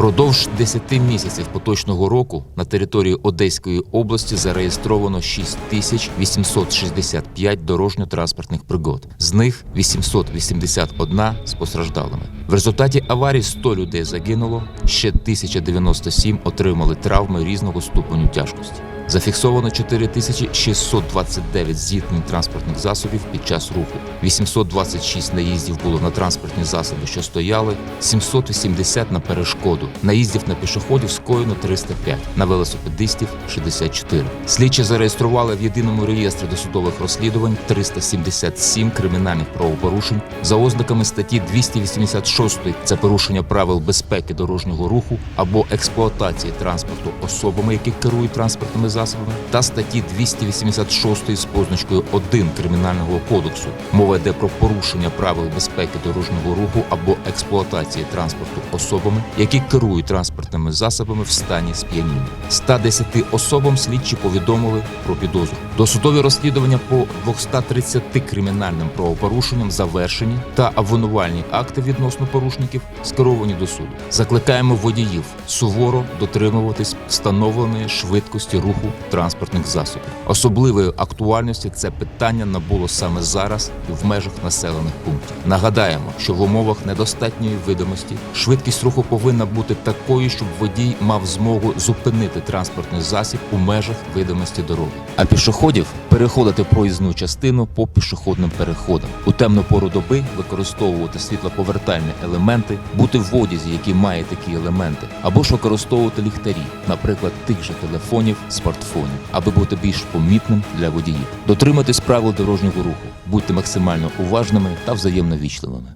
Продовж 10 місяців поточного року на території Одеської області зареєстровано 6865 дорожньо-транспортних пригод. З них 881 з постраждалими. В результаті аварії 100 людей загинуло, ще 1097 отримали травми різного ступеню тяжкості. Зафіксовано 4629 зіткнень транспортних засобів під час руху. 826 наїздів було на транспортні засоби, що стояли, 780 на перешкоду. Наїздів на пішоходів скоєно 305, на велосипедистів 64. Слідчі зареєстрували в єдиному реєстрі досудових розслідувань 377 кримінальних правопорушень за ознаками статті 286 – це порушення правил безпеки дорожнього руху або експлуатації транспорту особами, які керують транспортними засобами, та статті 286 з позначкою 1 Кримінального кодексу. Мова йде про порушення правил безпеки дорожнього руху або експлуатації транспорту особами, які керують транспортними засобами в стані сп'яніння. 110 особам слідчі повідомили про підозру. Досудові розслідування по 230 кримінальним правопорушенням завершені та обвинувальні акти відносно порушників скеровані до суду. Закликаємо водіїв суворо дотримуватись встановленої швидкості руху транспортних засобів. Особливої актуальності це питання набуло саме зараз і в межах населених пунктів. Нагадаємо, що в умовах недостатньої видимості швидкість руху повинна бути такою, щоб водій мав змогу зупинити транспортний засіб у межах видимості дороги. А пішоходів переходити проїзну частину по пішохідним переходам. У темну пору доби використовувати світлоповертальні елементи, бути в одязі, який має такі елементи, або ж використовувати ліхтарі, наприклад, тих же телефонів, смартфонів, аби бути більш помітним для водіїв. Дотримуйтесь правил дорожнього руху, будьте максимально уважними та взаємно вічливими.